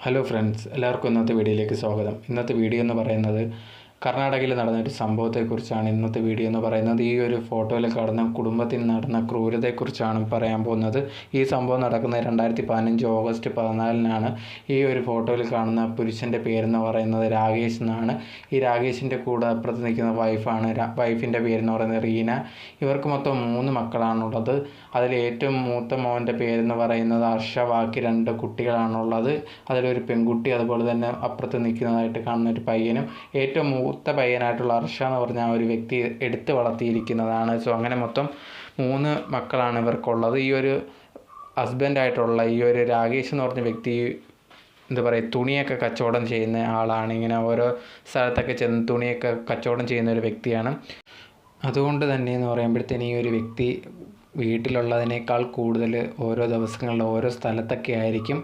Hello friends എല്ലാവർക്കും ഇന്നത്തെ വീഡിയോയിലേക്ക് സ്വാഗതം. ഇന്നത്തെ വീഡിയോ എന്ന് പറയുന്നത് കർണാടകയിൽ നടന്ന ഒരു സംഭവത്തെക്കുറിച്ചാണ് ഇന്നത്തെ വീഡിയോ എന്ന് പറയുന്നത്. ഈ ഒരു ഫോട്ടോയിൽ കാണുന്ന കുടുംബത്തിൽ നടന്ന ക്രൂരതയെക്കുറിച്ചാണ് പറയാൻ പോകുന്നത്. ഈ സംഭവം നടക്കുന്നത് രണ്ടായിരത്തി പതിനഞ്ച് ഓഗസ്റ്റ് പതിനാലിനാണ്. ഈ ഒരു ഫോട്ടോയിൽ കാണുന്ന പുരുഷന്റെ പേരെന്ന് പറയുന്നത് രാകേഷ് എന്നാണ്. ഈ രാകേഷിന്റെ കൂടെ അപ്പുറത്ത് നിൽക്കുന്ന വൈഫാണ് വൈഫിന്റെ പേരെന്ന് പറയുന്നത് റീന. ഇവർക്ക് മൊത്തം മൂന്ന് മക്കളാണുള്ളത്. അതിൽ ഏറ്റവും മൂത്ത മോന്റെ പേരെന്ന് പറയുന്നത് ഹർഷ. ബാക്കി രണ്ട് കുട്ടികളാണുള്ളത്. അതിലൊരു പെൺകുട്ടി അതുപോലെ തന്നെ അപ്പുറത്ത് നിൽക്കുന്നതായിട്ട് കാണുന്ന ഒരു പയ്യനും. ഏറ്റവും മൂത്ത പയ്യനായിട്ടുള്ള അർഷ എന്ന് പറഞ്ഞ ഒരു വ്യക്തി എടുത്ത് വളർത്തിയിരിക്കുന്നതാണ്. സോ അങ്ങനെ മൊത്തം മൂന്ന് മക്കളാണ് ഇവർക്കുള്ളത്. ഈ ഒരു ഹസ്ബൻഡായിട്ടുള്ള ഈ ഒരു രാകേഷ് എന്ന് പറഞ്ഞ വ്യക്തി എന്താ പറയുക തുണിയൊക്കെ കച്ചവടം ചെയ്യുന്ന ആളാണ്. ഇങ്ങനെ ഓരോ സ്ഥലത്തൊക്കെ ചെന്ന് തുണിയൊക്കെ കച്ചവടം ചെയ്യുന്ന ഒരു വ്യക്തിയാണ്. അതുകൊണ്ട് തന്നെ എന്ന് പറയുമ്പോഴത്തേന് ഈ ഒരു വ്യക്തി വീട്ടിലുള്ളതിനേക്കാൾ കൂടുതൽ ഓരോ ദിവസങ്ങളിൽ ഓരോ സ്ഥലത്തൊക്കെ ആയിരിക്കും.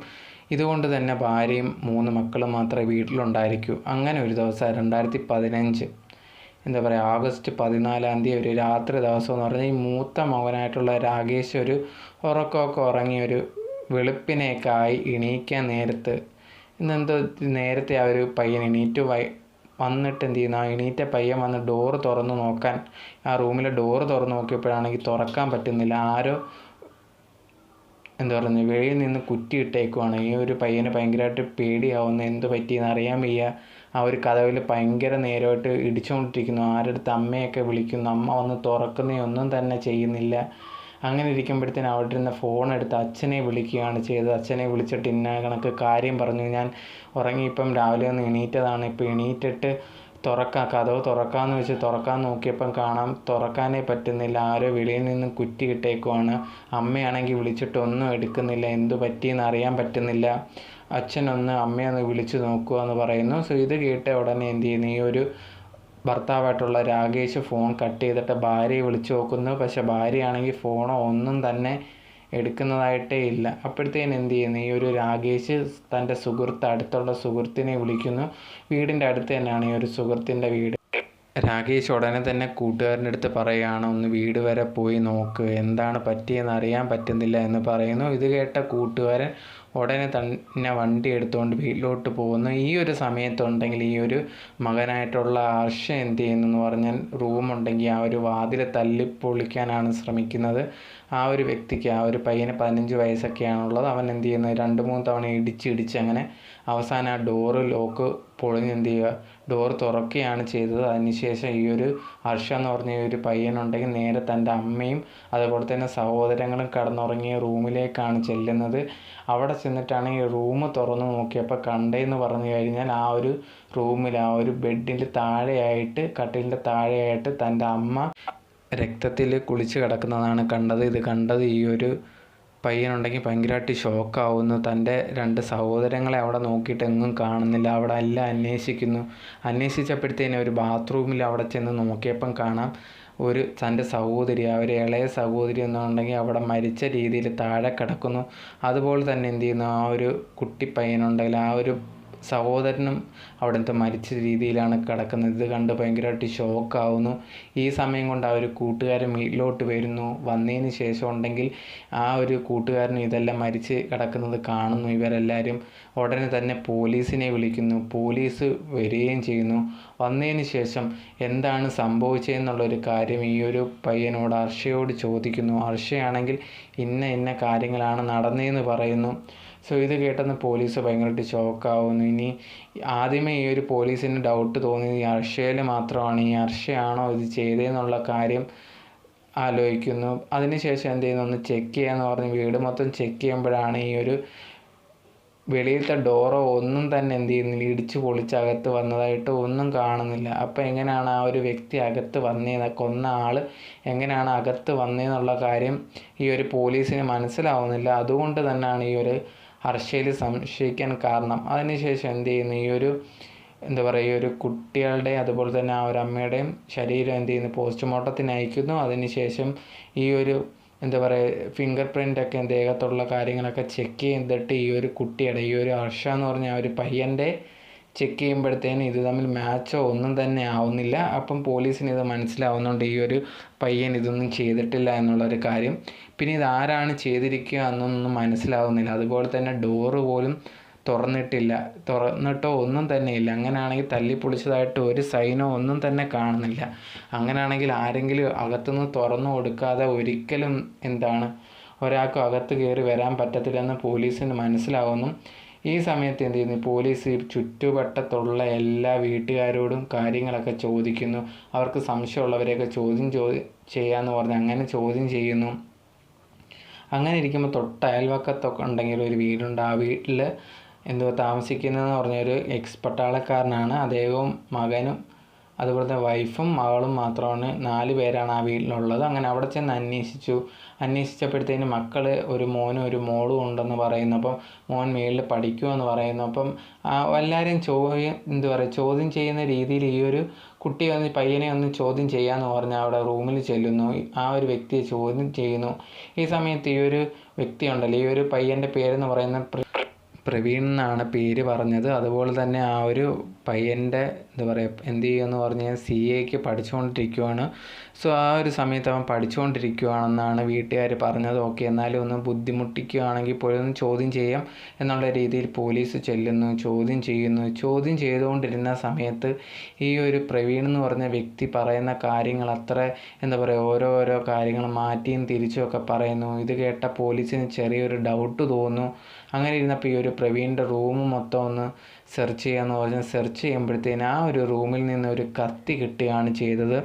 ഇതുകൊണ്ട് തന്നെ ഭാര്യയും മൂന്ന് മക്കളും മാത്രമേ വീട്ടിലുണ്ടായിരിക്കൂ. അങ്ങനെ ഒരു ദിവസം രണ്ടായിരത്തി പതിനഞ്ച് എന്താ പറയുക ആഗസ്റ്റ് പതിനാലാം തീയതി ഒരു രാത്രി ദിവസം എന്ന് പറഞ്ഞാൽ ഈ മൂത്ത മകനായിട്ടുള്ള രാകേഷ് ഒരു ഉറക്കമൊക്കെ ഉറങ്ങി ഒരു വെളുപ്പിനെയൊക്കെ ആയി എണീക്കാൻ നേരത്ത് ഇന്നെന്തോ നേരത്തെ ആ ഒരു പയ്യൻ എണീറ്റ് വൈ വന്നിട്ട് എന്ത് ചെയ്യുന്നു? ആ എണീറ്റ പയ്യൻ വന്ന് ഡോറ് തുറന്ന് നോക്കാൻ ആ റൂമിലെ ഡോറ് തുറന്ന് നോക്കിയപ്പോഴാണെങ്കിൽ തുറക്കാൻ പറ്റുന്നില്ല. ആരോ എന്താ പറയുന്നത് വെളിയിൽ നിന്ന് കുറ്റിയിട്ടേക്കുവാണ്. ഈ ഒരു പയ്യന് ഭയങ്കരമായിട്ട് പേടിയാവുന്നു. എന്ത് പറ്റിയെന്ന് അറിയാൻ വയ്യ. ആ ഒരു കഥവിൽ ഭയങ്കര നേരമായിട്ട് ഇടിച്ചുകൊണ്ടിരിക്കുന്നു. ആരടുത്ത് അമ്മയൊക്കെ വിളിക്കുന്നു. അമ്മ വന്ന് തുറക്കുന്നതൊന്നും തന്നെ ചെയ്യുന്നില്ല. അങ്ങനെ ഇരിക്കുമ്പോഴത്തേന് അവിടെ ഇരുന്ന ഫോൺ എടുത്ത് അച്ഛനെ വിളിക്കുകയാണ് ചെയ്തത്. അച്ഛനെ വിളിച്ചിട്ട് ഇന്ന കണക്ക് കാര്യം പറഞ്ഞു. ഞാൻ ഉറങ്ങിയിപ്പം രാവിലെ ഒന്ന് എണീറ്റതാണ്. ഇപ്പോൾ എണീറ്റിട്ട് തുറക്കാം. കഥവ് തുറക്കാമെന്ന് വെച്ച് തുറക്കാൻ നോക്കിയപ്പം കാണാം തുറക്കാനേ പറ്റുന്നില്ല. ആരോ വെളിയിൽ നിന്ന് കുറ്റി ഇട്ടേക്കുവാണ്. അമ്മയാണെങ്കിൽ വിളിച്ചിട്ട് ഒന്നും എടുക്കുന്നില്ല. എന്തു പറ്റിയെന്ന് അറിയാൻ പറ്റുന്നില്ല. അച്ഛനൊന്ന് അമ്മയൊന്ന് വിളിച്ചു നോക്കുക എന്ന് പറയുന്നു. സോ ഇത് കേട്ട ഉടനെ എന്ത് ചെയ്യുന്നു? ഈ ഒരു ഭർത്താവായിട്ടുള്ള രാകേഷ് ഫോൺ കട്ട് ചെയ്തിട്ട് ഭാര്യയെ വിളിച്ചു നോക്കുന്നു. പക്ഷെ ഭാര്യയാണെങ്കിൽ ഫോണോ ഒന്നും തന്നെ എടുക്കുന്നതായിട്ടേ ഇല്ല. അപ്പോഴത്തേന് എന്ത് ചെയ്യുന്നു? ഈ ഒരു രാഗേഷ് തന്റെ സുഹൃത്ത് അടുത്തുള്ള സുഹൃത്തിനെ വിളിക്കുന്നു. വീടിന്റെ അടുത്ത് തന്നെയാണ് ഈ ഒരു സുഹൃത്തിന്റെ വീട്. രാഗേഷ് ഉടനെ തന്നെ കൂട്ടുകാരന്റെ അടുത്ത് പറയുകയാണ് ഒന്ന് വീട് വരെ പോയി നോക്ക്. എന്താണ് പറ്റിയെന്ന് അറിയാൻ പറ്റുന്നില്ല എന്ന് പറയുന്നു. ഇത് കേട്ട കൂട്ടുകാരൻ ഉടനെ തന്നെ വണ്ടി എടുത്തുകൊണ്ട് വീട്ടിലോട്ട് പോകുന്നു. ഈ ഒരു സമയത്തുണ്ടെങ്കിൽ ഈ ഒരു മകനായിട്ടുള്ള ഹർഷ എന്ത് ചെയ്യുന്നു എന്ന് പറഞ്ഞാൽ റൂമുണ്ടെങ്കിൽ ആ ഒരു വാതിൽ തല്ലിപ്പൊളിക്കാനാണ് ശ്രമിക്കുന്നത്. ആ ഒരു വ്യക്തിക്ക് ആ ഒരു പയ്യന് പതിനഞ്ച് വയസ്സൊക്കെയാണുള്ളത്. അവൻ എന്ത് ചെയ്യുന്നത് രണ്ട് മൂന്ന് തവണ ഇടിച്ചിടിച്ച് അങ്ങനെ അവസാനം ആ ഡോറ് ലോക്ക് പൊളിഞ്ഞ് എന്ത് ചെയ്യുക? ഡോർ തുറക്കുകയാണ് ചെയ്തത്. അതിനുശേഷം ഈ ഒരു ഹർഷ എന്ന് പറഞ്ഞ ഈ ഒരു പയ്യനുണ്ടെങ്കിൽ നേരെ തന്റെ അമ്മയും അതുപോലെ തന്നെ സഹോദരങ്ങളും കടന്നുറങ്ങിയ റൂമിലേക്കാണ് ചെല്ലുന്നത്. അവിടെ ചെന്നിട്ടാണ് ഈ റൂം തുറന്ന് നോക്കിയപ്പോൾ കണ്ടേന്ന് പറഞ്ഞു കഴിഞ്ഞാൽ ആ ഒരു റൂമിൽ ആ ഒരു ബെഡിന്റെ താഴെയായിട്ട് കട്ടിലിന്റെ താഴെയായിട്ട് തന്റെ അമ്മ രക്തത്തിൽ കുളിച്ച് കിടക്കുന്നതാണ് കണ്ടത്. ഇത് കണ്ടത് ഈ ഒരു പയ്യനുണ്ടെങ്കിൽ ഭയങ്കരമായിട്ട് ഷോക്കാവുന്നു. തന്റെ രണ്ട് സഹോദരങ്ങളെ അവിടെ നോക്കിയിട്ട് എങ്ങും കാണുന്നില്ല. അവിടെ എല്ലാം അന്വേഷിക്കുന്നു. അന്വേഷിച്ചപ്പോഴത്തേനും ഒരു ബാത്റൂമിൽ അവിടെ ചെന്ന് നോക്കിയപ്പം കാണാം ഒരു തന്റെ സഹോദരി ഒരു ഇളയ സഹോദരി എന്നുണ്ടെങ്കിൽ അവിടെ മരിച്ച രീതിയിൽ താഴെ കിടക്കുന്നു. അതുപോലെ തന്നെ എന്ത് ചെയ്യുന്നു? ആ ഒരു കുട്ടി പയ്യനുണ്ടെങ്കിൽ ആ ഒരു സഹോദരനും അവിടുത്തെ മരിച്ച രീതിയിലാണ് കിടക്കുന്നത്. ഇത് കണ്ട് ഭയങ്കരമായിട്ട് ഷോക്കാവുന്നു ഈ സമയം കൊണ്ട് ആ ഒരു കൂട്ടുകാരൻ വീട്ടിലോട്ട് വരുന്നു. വന്നതിന് ശേഷം ഉണ്ടെങ്കിൽ ആ ഒരു കൂട്ടുകാരനും ഇതെല്ലാം മരിച്ച് കിടക്കുന്നത് കാണുന്നു. ഇവരെല്ലാവരും ഉടനെ തന്നെ പോലീസിനെ വിളിക്കുന്നു. പോലീസ് വരികയും ചെയ്യുന്നു. വന്നതിന് ശേഷം എന്താണ് സംഭവിച്ചതെന്നുള്ളൊരു കാര്യം ഈ ഒരു പയ്യനോട് അർഷയോട് ചോദിക്കുന്നു. അർഷയാണെങ്കിൽ ഇന്ന ഇന്ന കാര്യങ്ങളാണ് നടന്നതെന്ന് പറയുന്നു. സോ ഇത് കേട്ടെന്ന് പോലീസ് ഭയങ്കരമായിട്ട് ഷോക്കാവുന്നു ഇനി ആദ്യമേ ഈ ഒരു പോലീസിന് ഡൗട്ട് തോന്നി ഈ അർഷയിൽ മാത്രമാണ്. ഈ അർഷയാണോ ഇത് ചെയ്തതെന്നുള്ള കാര്യം ആലോചിക്കുന്നു. അതിനുശേഷം എന്ത് ചെയ്യുന്നു? ഒന്ന് ചെക്ക് ചെയ്യാന്ന് പറഞ്ഞ് വീട് മൊത്തം ചെക്ക് ചെയ്യുമ്പോഴാണ് ഈ ഒരു വെളിയിലത്തെ ഡോറോ ഒന്നും തന്നെ എന്ത് ചെയ്യുന്നില്ല. ഇടിച്ച് പൊളിച്ച് അകത്ത് വന്നതായിട്ട് ഒന്നും കാണുന്നില്ല. അപ്പോൾ എങ്ങനെയാണ് ആ ഒരു വ്യക്തി അകത്ത് വന്നേന്ന് കൊന്ന ആൾ എങ്ങനെയാണ് അകത്ത് വന്നതെന്നുള്ള കാര്യം ഈ ഒരു പോലീസിന് മനസ്സിലാവുന്നില്ല. അതുകൊണ്ട് തന്നെയാണ് ഈ ഒരു ഹർഷയിൽ സംശയിക്കാൻ കാരണം. അതിനുശേഷം എന്ത് ചെയ്യുന്നു? ഈ ഒരു എന്താ പറയുക ഒരു കുട്ടികളുടെ അതുപോലെ തന്നെ ആ ഒരു അമ്മയുടെയും ശരീരം എന്ത് ചെയ്യുന്നു? പോസ്റ്റ്മോർട്ടത്തിന് അയക്കുന്നു. അതിനുശേഷം ഈ ഒരു എന്താ പറയുക ഫിംഗർ പ്രിന്റൊക്കെ ദേഹത്തുള്ള കാര്യങ്ങളൊക്കെ ചെക്ക് ചെയ്തിട്ട് ഈ ഒരു കുട്ടിയുടെ ഈ ഒരു ഹർഷ എന്ന് പറഞ്ഞ ആ ഒരു പയ്യന്റെ ചെക്ക് ചെയ്യുമ്പോഴത്തേനും ഇത് തമ്മിൽ മാച്ചോ ഒന്നും തന്നെ ആവുന്നില്ല. അപ്പം പോലീസിന് ഇത് മനസ്സിലാവുന്നുണ്ട് ഈ ഒരു പയ്യൻ ഇതൊന്നും ചെയ്തിട്ടില്ല എന്നുള്ളൊരു കാര്യം. പിന്നെ ഇത് ആരാണ് ചെയ്തിരിക്കുക എന്നൊന്നും മനസ്സിലാവുന്നില്ല. അതുപോലെ തന്നെ ഡോറ് പോലും തുറന്നിട്ടില്ല. തുറന്നിട്ടോ ഒന്നും തന്നെ ഇല്ല. അങ്ങനെയാണെങ്കിൽ തല്ലിപ്പൊളിച്ചതായിട്ട് ഒരു സൈനോ ഒന്നും തന്നെ കാണുന്നില്ല. അങ്ങനെയാണെങ്കിൽ ആരെങ്കിലും അകത്തുനിന്ന് തുറന്നു കൊടുക്കാതെ ഒരിക്കലും എന്താണ് ഒരാൾക്കും അകത്ത് കയറി വരാൻ പറ്റത്തില്ലെന്ന് പോലീസിന് മനസ്സിലാവുന്നു. ഈ സമയത്ത് എന്ത് ചെയ്യുന്നു? പോലീസ് ചുറ്റുവട്ടത്തുള്ള എല്ലാ വീട്ടുകാരോടും കാര്യങ്ങളൊക്കെ ചോദിക്കുന്നു. അവർക്ക് സംശയമുള്ളവരെയൊക്കെ ചോദ്യം ചോ ചെയ്യാന്ന് പറഞ്ഞ് അങ്ങനെ ചോദ്യം ചെയ്യുന്നു. അങ്ങനെ ഇരിക്കുമ്പോൾ തൊട്ട് അയൽവക്കത്തൊക്കെ ഉണ്ടെങ്കിൽ ഒരു വീടുണ്ട്. ആ വീട്ടിൽ എന്തോ താമസിക്കുന്നതെന്ന് പറഞ്ഞൊരു എക്സ് പട്ടാളക്കാരനാണ് അദ്ദേഹവും മകനും അതുപോലത്തെ വൈഫും മകളും മാത്രമാണ് നാല് പേരാണ് ആ വീട്ടിലുള്ളത്. അങ്ങനെ അവിടെ ചെന്ന് അന്വേഷിച്ചു. അന്വേഷിച്ചപ്പോഴത്തേന് മക്കൾ ഒരു മോനും ഒരു മോളും ഉണ്ടെന്ന് പറയുന്നു. അപ്പം മോൻ മേളിൽ പഠിക്കുമെന്ന് പറയുന്നു. അപ്പം എല്ലാവരെയും ചോദ്യം എന്താ പറയുക ചോദ്യം ചെയ്യുന്ന രീതിയിൽ ഈ ഒരു കുട്ടി വന്ന് പയ്യനെ ഒന്ന് ചോദ്യം ചെയ്യാമെന്ന് പറഞ്ഞാൽ അവിടെ റൂമിൽ ചെല്ലുന്നു. ആ ഒരു വ്യക്തിയെ ചോദ്യം ചെയ്യുന്നു. ഈ സമയത്ത് ഈ ഒരു വ്യക്തി ഉണ്ടല്ലോ ഈ ഒരു പയ്യന്റെ പേരെന്ന് പറയുന്നത് പ്രവീൺ എന്നാണ് പേര് പറഞ്ഞത്. അതുപോലെ തന്നെ ആ ഒരു പയ്യന്റെ എന്താ പറയുക എന്ത് ചെയ്യുമെന്ന് പറഞ്ഞ് സി എക്ക് പഠിച്ചുകൊണ്ടിരിക്കുവാണ്. സോ ആ ഒരു സമയത്ത് അവൻ പഠിച്ചുകൊണ്ടിരിക്കുകയാണെന്നാണ് വീട്ടുകാർ പറഞ്ഞത്. ഓക്കെ എന്നാലും ഒന്ന് ബുദ്ധിമുട്ടിക്കുകയാണെങ്കിൽ പോലും ചോദ്യം ചെയ്യാം എന്നുള്ള രീതിയിൽ പോലീസ് ചെല്ലുന്നു ചോദ്യം ചെയ്യുന്നു. ചോദ്യം ചെയ്തുകൊണ്ടിരുന്ന സമയത്ത് ഈ ഒരു പ്രവീൺ എന്ന് പറഞ്ഞ വ്യക്തി പറയുന്ന കാര്യങ്ങൾ അത്ര എന്താ പറയുക ഓരോരോ ഓരോ കാര്യങ്ങൾ മാറ്റിയും തിരിച്ചും ഒക്കെ പറയുന്നു. ഇത് കേട്ട പോലീസിന് ചെറിയൊരു ഡൗട്ട് തോന്നുന്നു. അങ്ങനെ ഇരുന്നപ്പോൾ ഈ ഒരു പ്രവീണിന്റെ റൂം മൊത്തം ഒന്ന് സെർച്ച് ചെയ്യാമെന്ന് പറഞ്ഞ് സെർച്ച് ചെയ്യുമ്പോഴത്തേന് ആ ഒരു റൂമിൽ നിന്ന് ഒരു കത്തി കിട്ടുകയാണ് ചെയ്തത്.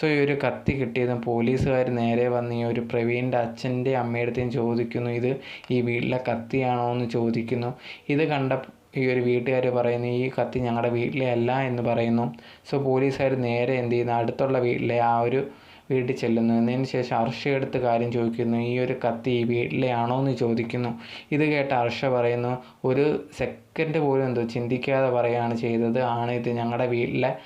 സോ ഈ ഒരു കത്തി കിട്ടിയതും പോലീസുകാർ നേരെ വന്ന് ഈ ഒരു പ്രവീണിന്റെ അച്ഛന്റെ അമ്മയുടെയും ചോദിക്കുന്നു ഇത് ഈ വീട്ടിലെ കത്തിയാണോ? എന്ന് ചോദിക്കുന്നു. ഇത് കണ്ട ഈ ഒരു വീട്ടുകാർ പറയുന്നു ഈ കത്തി ഞങ്ങളുടെ വീട്ടിലെ അല്ല എന്ന് പറയുന്നു. സോ പോലീസുകാർ നേരെ എന്ത് ചെയ്യുന്നു? അടുത്തുള്ള വീട്ടിലെ ആ ഒരു വീട്ടിൽ ചെല്ലുന്നു. എന്നതിന് ശേഷം അർഷയെടുത്ത് കാര്യം ചോദിക്കുന്നു. ഈ ഒരു കത്തി ഈ വീട്ടിലെ ആണോ എന്ന് ചോദിക്കുന്നു. ഇത് കേട്ട അർഷ പറയുന്നു ഒരു സെക്കൻഡ് പോലും എന്തോ ചിന്തിക്കാതെ പറയുകയാണ് ചെയ്തത്. ആണ് ഇത് ഞങ്ങളുടെ വീട്ടിലെ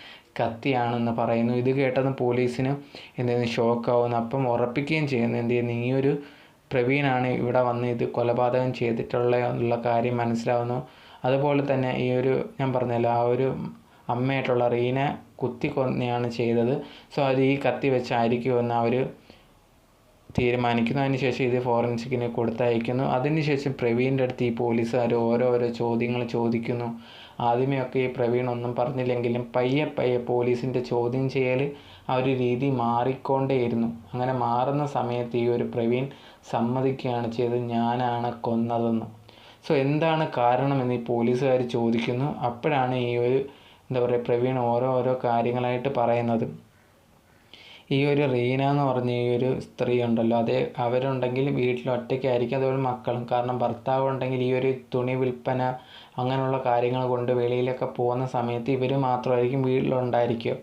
കത്തിയാണെന്ന് പറയുന്നു. ഇത് കേട്ടതും പോലീസിന് എന്തെങ്കിലും ഷോക്കാവുന്നു അപ്പം ഉറപ്പിക്കുകയും ചെയ്യുന്നു. എന്ത് ചെയ്യുന്നു ഈ ഒരു പ്രവീണാണ് ഇവിടെ വന്ന് ഇത് കൊലപാതകം ചെയ്തിട്ടുള്ള എന്നുള്ള കാര്യം മനസ്സിലാവുന്നു. അതുപോലെ തന്നെ ഈ ഒരു ഞാൻ പറഞ്ഞല്ലോ ആ ഒരു അമ്മയായിട്ടുള്ള റീനെ കുത്തി കൊന്നെയാണ് ചെയ്തത്. സോ അത് ഈ കത്തി വെച്ചായിരിക്കുമെന്ന് അവർ തീരുമാനിക്കുന്നു. അതിനുശേഷം ഇത് ഫോറൻസിക്കിന് കൊടുത്തയക്കുന്നു. അതിനുശേഷം പ്രവീണിന്റെ അടുത്ത് ഈ പോലീസുകാർ ഓരോരോ ചോദ്യങ്ങൾ ചോദിക്കുന്നു. ആദ്യമേയൊക്കെ ഈ പ്രവീൺ ഒന്നും പറഞ്ഞില്ലെങ്കിലും പയ്യെ പയ്യെ പോലീസിന്റെ ചോദ്യം ചെയ്യൽ ആ ഒരു രീതി മാറിക്കൊണ്ടേയിരുന്നു. അങ്ങനെ മാറുന്ന സമയത്ത് ഈ ഒരു പ്രവീൺ സമ്മതിക്കുകയാണ് ചെയ്തത് ഞാനാണ് കൊന്നതെന്ന്. സോ എന്താണ് കാരണമെന്ന് ഈ പോലീസുകാർ ചോദിക്കുന്നു. അപ്പോഴാണ് ഈ ഒരു എന്താ പറയുക പ്രവീൺ ഓരോ ഓരോ കാര്യങ്ങളായിട്ട് പറയുന്നത്. ഈ ഒരു റീന എന്ന് പറഞ്ഞ ഈ ഒരു സ്ത്രീ ഉണ്ടല്ലോ അതേ അവരുണ്ടെങ്കിൽ വീട്ടിൽ ഒറ്റയ്ക്കായിരിക്കും അതുപോലെ മക്കളും. കാരണം ഭർത്താവ് ഉണ്ടെങ്കിൽ ഈ ഒരു തുണി വിൽപ്പന അങ്ങനെയുള്ള കാര്യങ്ങൾ കൊണ്ട് വെളിയിലൊക്കെ പോകുന്ന സമയത്ത് ഇവർ മാത്രമായിരിക്കും വീട്ടിലുണ്ടായിരിക്കുക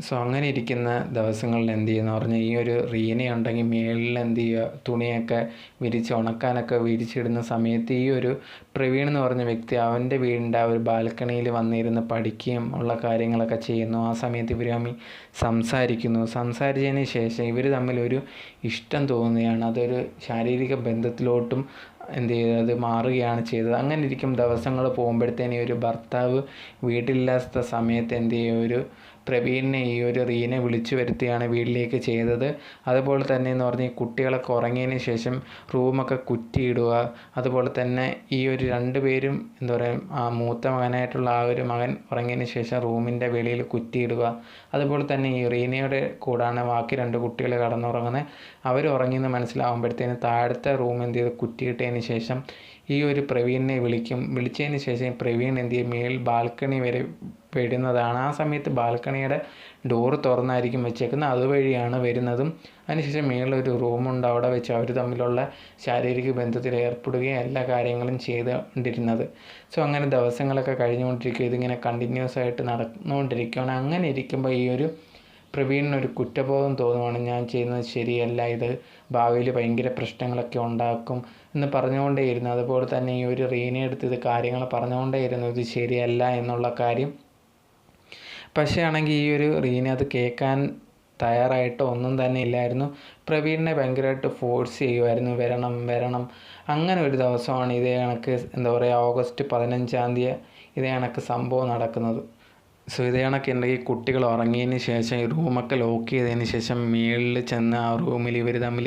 സോ അങ്ങനെ ഇരിക്കുന്ന ദിവസങ്ങളിൽ എന്ത് ചെയ്യുന്നു? പറഞ്ഞാൽ ഈ ഒരു റീന ഉണ്ടെങ്കിൽ മേളിൽ എന്ത് ചെയ്യുക? തുണിയൊക്കെ വിരിച്ച് ഉണക്കാനൊക്കെ വിരിച്ചിടുന്ന സമയത്ത് ഈ ഒരു പ്രവീൺ എന്ന് പറഞ്ഞ വ്യക്തി അവന്റെ വീടിന്റെ ആ ഒരു ബാൽക്കണിയിൽ വന്നിരുന്ന് പഠിക്കുകയും ഉള്ള കാര്യങ്ങളൊക്കെ ചെയ്യുന്നു. ആ സമയത്ത് ഇവർ സംസാരിക്കുന്നു. സംസാരിച്ചതിന് ശേഷം ഇവർ തമ്മിൽ ഒരു ഇഷ്ടം തോന്നുകയാണ്. അതൊരു ശാരീരിക ബന്ധത്തിലോട്ടും എന്ത് ചെയ്തത് മാറുകയാണ് ചെയ്തത്. അങ്ങനെ ഇരിക്കും ദിവസങ്ങൾ പോകുമ്പോഴത്തേനും ഒരു ഭർത്താവ് വീട്ടിലില്ലാത്ത സമയത്ത് എന്ത് ചെയ്യും? ഒരു പ്രവീണിനെ ഈ ഒരു റീനെ വിളിച്ചു വരുത്തിയാണ് വീട്ടിലേക്ക് ചെയ്തത്. അതുപോലെ തന്നെ എന്ന് പറഞ്ഞാൽ കുട്ടികളൊക്കെ ഉറങ്ങിയതിന് ശേഷം റൂമൊക്കെ കുറ്റിയിടുക. അതുപോലെ തന്നെ ഈ ഒരു രണ്ട് പേരും എന്താ പറയുക ആ മൂത്ത മകനായിട്ടുള്ള ആ ഒരു മകൻ ഉറങ്ങിയതിന് ശേഷം റൂമിന്റെ വെളിയിൽ കുറ്റിയിടുക. അതുപോലെ തന്നെ ഈ റീനയുടെ കൂടാണ് ബാക്കി രണ്ട് കുട്ടികൾ കടന്നുറങ്ങുന്നത്. അവർ ഉറങ്ങിയെന്ന് മനസ്സിലാവുമ്പോഴത്തേന് താഴത്തെ റൂം എന്ത് ചെയ്ത്? കുറ്റിയിട്ടതിന് ശേഷം ഈ ഒരു പ്രവീണിനെ വിളിക്കും. വിളിച്ചതിന് ശേഷം പ്രവീൺ എന്ത് ചെയ്യും? മേൽ ബാൽക്കണി വരെ വരുന്നതാണ് ആ സമയത്ത് ബാൽക്കണിയുടെ ഡോറ് തുറന്നായിരിക്കും വെച്ചേക്കുന്നത്. അതുവഴിയാണ് വരുന്നതും. അതിനുശേഷം മേളിലൊരു റൂമുണ്ട്. അവിടെ വെച്ച് അവർ തമ്മിലുള്ള ശാരീരിക ബന്ധത്തിൽ ഏർപ്പെടുകയും എല്ലാ കാര്യങ്ങളും ചെയ്തുകൊണ്ടിരുന്നത്. സോ അങ്ങനെ ദിവസങ്ങളൊക്കെ കഴിഞ്ഞുകൊണ്ടിരിക്കുക ഇതിങ്ങനെ കണ്ടിന്യൂസ് ആയിട്ട് നടന്നുകൊണ്ടിരിക്കുകയാണ്. അങ്ങനെ ഇരിക്കുമ്പോൾ ഈ ഒരു പ്രവീണിനൊരു കുറ്റബോധം തോന്നുവാണ്. ഞാൻ ചെയ്യുന്നത് ശരിയല്ല. ഇത് ഭാവിയിൽ ഭയങ്കര പ്രശ്നങ്ങളൊക്കെ ഉണ്ടാക്കും എന്ന് പറഞ്ഞുകൊണ്ടേയിരുന്നു. അതുപോലെ തന്നെ ഈ ഒരു റീനെ എടുത്ത് ഇത് കാര്യങ്ങൾ പറഞ്ഞുകൊണ്ടേയിരുന്നു. ഇത് ശരിയല്ല എന്നുള്ള കാര്യം പക്ഷേ ആണെങ്കിൽ ഈ ഒരു റീന അത് കേൾക്കാൻ തയ്യാറായിട്ട് ഒന്നും തന്നെ ഇല്ലായിരുന്നു. പ്രവീണിനെ ഭയങ്കരമായിട്ട് ഫോഴ്സ് ചെയ്യുമായിരുന്നു വരണം വരണം. അങ്ങനെ ഒരു ദിവസമാണ് ഇതേ കണക്ക് എന്താ പറയുക ഓഗസ്റ്റ് പതിനഞ്ചാം തീയതി ഇതേ കണക്ക് സംഭവം നടക്കുന്നത്. സോ ഇത് ഉണ്ടെങ്കിൽ കുട്ടികൾ ഉറങ്ങിയതിന് ശേഷം ഈ റൂമൊക്കെ ലോക്ക് ചെയ്തതിന് ശേഷം മേളിൽ ചെന്ന് ആ റൂമിൽ ഇവർ തമ്മിൽ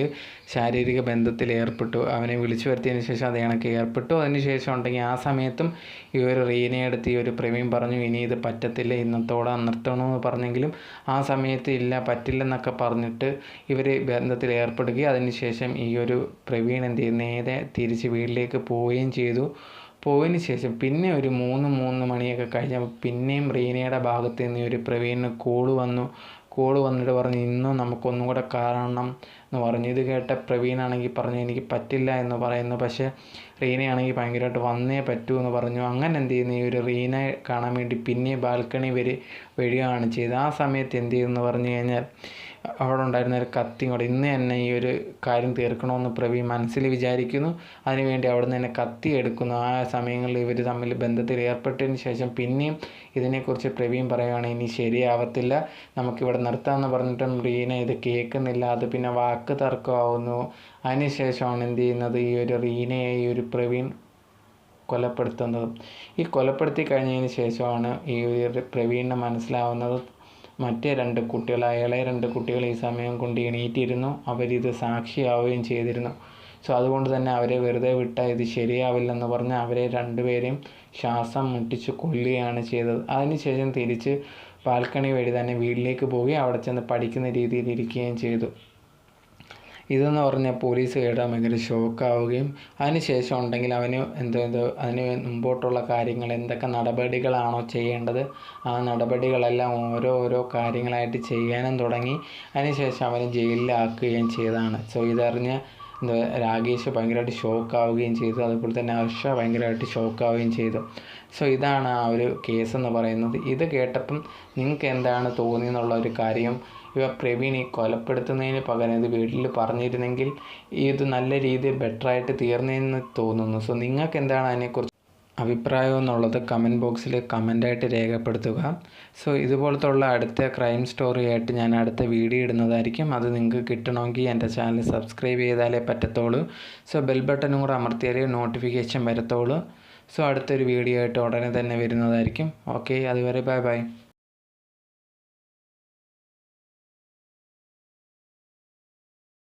ശാരീരിക ബന്ധത്തിൽ ഏർപ്പെട്ടു. അവനെ വിളിച്ചു വരുത്തിയതിന് ശേഷം അത് കണക്ക് ഏർപ്പെട്ടു. അതിന് ശേഷം ഉണ്ടെങ്കിൽ ആ സമയത്തും ഈ ഒരു എടുത്ത് ഈ ഒരു പ്രവീൺ പറഞ്ഞു ഇനി ഇത് പറ്റത്തില്ല ഇന്നത്തോടെ നിർത്തണമെന്ന് പറഞ്ഞെങ്കിലും ആ സമയത്ത് ഇല്ല പറ്റില്ലെന്നൊക്കെ പറഞ്ഞിട്ട് ഇവർ ബന്ധത്തിൽ ഏർപ്പെടുകയും അതിന് ശേഷം ഈ ഒരു പ്രവീൺ എന്ത് നേരെ തിരിച്ച് വീട്ടിലേക്ക് പോവുകയും ചെയ്തു. പോയതിന് ശേഷം പിന്നെ ഒരു മൂന്ന് മൂന്ന് മണിയൊക്കെ കഴിഞ്ഞപ്പോൾ പിന്നെയും റീനയുടെ ഭാഗത്ത് നിന്ന് ഒരു പ്രവീണിന് കോൾ വന്നു. കോൾ വന്നിട്ട് പറഞ്ഞു ഇന്നും നമുക്കൊന്നും കൂടെ കാണണം എന്ന് പറഞ്ഞു. ഇത് കേട്ട പ്രവീണാണെങ്കിൽ പറഞ്ഞു എനിക്ക് പറ്റില്ല എന്ന് പറയുന്നു. പക്ഷേ റീനയാണെങ്കിൽ ഭയങ്കരമായിട്ട് വന്നേ പറ്റൂ എന്ന് പറഞ്ഞു. അങ്ങനെ എന്ത് ചെയ്യുന്നു? ഈ ഒരു റീന കാണാൻ വേണ്ടി പിന്നെ ബാൽക്കണി വരെ വരികയാണ് ചെയ്തത്. ആ സമയത്ത് എന്ത് ചെയ്യുമെന്ന് പറഞ്ഞു കഴിഞ്ഞാൽ അവിടെ ഉണ്ടായിരുന്ന ഒരു കത്തിയും കൂടെ. ഇന്ന് തന്നെ ഈ ഒരു കാര്യം തീർക്കണമെന്ന് പ്രവീൺ മനസ്സിൽ വിചാരിക്കുന്നു. അതിനുവേണ്ടി അവിടെ നിന്ന് തന്നെ കത്തി എടുക്കുന്നു. ആ സമയങ്ങളിൽ ഇവർ തമ്മിൽ ബന്ധത്തിൽ ഏർപ്പെട്ടതിന് ശേഷം പിന്നെയും ഇതിനെക്കുറിച്ച് പ്രവീൺ പറയുകയാണ് ഇനി ശരിയാവത്തില്ല. നമുക്കിവിടെ നിർത്താമെന്ന് പറഞ്ഞിട്ടും റീന ഇത് കേൾക്കുന്നില്ല. അത് പിന്നെ വാക്ക് തർക്കമാവുന്നു. അതിനുശേഷമാണ് എന്ത് ചെയ്യുന്നത്? ഈ ഒരു റീനയെ ഈ ഒരു പ്രവീൺ കൊലപ്പെടുത്തുന്നതും. ഈ കൊലപ്പെടുത്തി കഴിഞ്ഞതിന് ശേഷമാണ് ഈ ഒരു പ്രവീണിന് മനസ്സിലാവുന്നത്. മറ്റേ രണ്ട് കുട്ടികൾ ഇളയ രണ്ട് കുട്ടികൾ ഈ സമയം കൊണ്ട് എണീറ്റിരുന്നു. അവരിത് സാക്ഷിയാവുകയും ചെയ്തിരുന്നു. സോ അതുകൊണ്ട് തന്നെ അവരെ വെറുതെ വിട്ടാൽ ഇത് ശരിയാവില്ലെന്ന് പറഞ്ഞ് അവരെ രണ്ടുപേരെയും ശ്വാസം മുട്ടിച്ച് കൊല്ലുകയാണ് ചെയ്തത്. അതിനുശേഷം തിരിച്ച് ബാൽക്കണി വഴി തന്നെ വീട്ടിലേക്ക് പോവുകയും അവിടെ ചെന്ന് പഠിക്കുന്ന രീതിയിൽ ഇരിക്കുകയും ചെയ്തു. ഇതെന്ന് പറഞ്ഞാൽ പോലീസ് കേട്ടാൽ ഭയങ്കര ഷോക്കാവുകയും അതിനുശേഷം ഉണ്ടെങ്കിൽ അവന് എന്തോ അതിന് മുമ്പോട്ടുള്ള കാര്യങ്ങൾ എന്തൊക്കെ നടപടികളാണോ ചെയ്യേണ്ടത് ആ നടപടികളെല്ലാം ഓരോ ഓരോ കാര്യങ്ങളായിട്ട് ചെയ്യാനും തുടങ്ങി അതിനുശേഷം അവനെ ജയിലിലാക്കുകയും ചെയ്തതാണ്. സോ ഇതറിഞ്ഞ് എന്താ രാകേഷ് ഭയങ്കരമായിട്ട് ഷോക്കാവുകയും ചെയ്തു. അതുപോലെ തന്നെ ഹർഷ ഭയങ്കരമായിട്ട് ഷോക്കാവുകയും ചെയ്തു. സോ ഇതാണ് ആ ഒരു കേസ് എന്ന് പറയുന്നത്. ഇത് കേട്ടപ്പം നിങ്ങൾക്ക് എന്താണ് തോന്നിയെന്നുള്ള ഒരു കാര്യം ഇവ പ്രവീണി കൊലപ്പെടുത്തുന്നതിന് പകരം ഇത് വീട്ടിൽ പറഞ്ഞിരുന്നെങ്കിൽ ഇത് നല്ല രീതിയിൽ ബെറ്ററായിട്ട് തീർന്നതെന്ന് തോന്നുന്നു. സോ നിങ്ങൾക്ക് എന്താണ് അതിനെക്കുറിച്ച് അഭിപ്രായം എന്നുള്ളത് കമന്റ് ബോക്സിൽ കമന്റായിട്ട് രേഖപ്പെടുത്തുക. സോ ഇതുപോലത്തുള്ള അടുത്ത ക്രൈം സ്റ്റോറിയായിട്ട് ഞാൻ അടുത്ത വീഡിയോ ഇടുന്നതായിരിക്കും. അത് നിങ്ങൾക്ക് കിട്ടണമെങ്കിൽ എന്റെ ചാനൽ സബ്സ്ക്രൈബ് ചെയ്താലേ പറ്റത്തുള്ളൂ. സോ ബെൽ ബട്ടനും കൂടെ അമർത്തിയാലേ നോട്ടിഫിക്കേഷൻ വരത്തുള്ളൂ. സോ അടുത്തൊരു വീഡിയോ ആയിട്ട് ഉടനെ തന്നെ വരുന്നതായിരിക്കും. ഓക്കെ അതുവരെ ബൈ ബൈ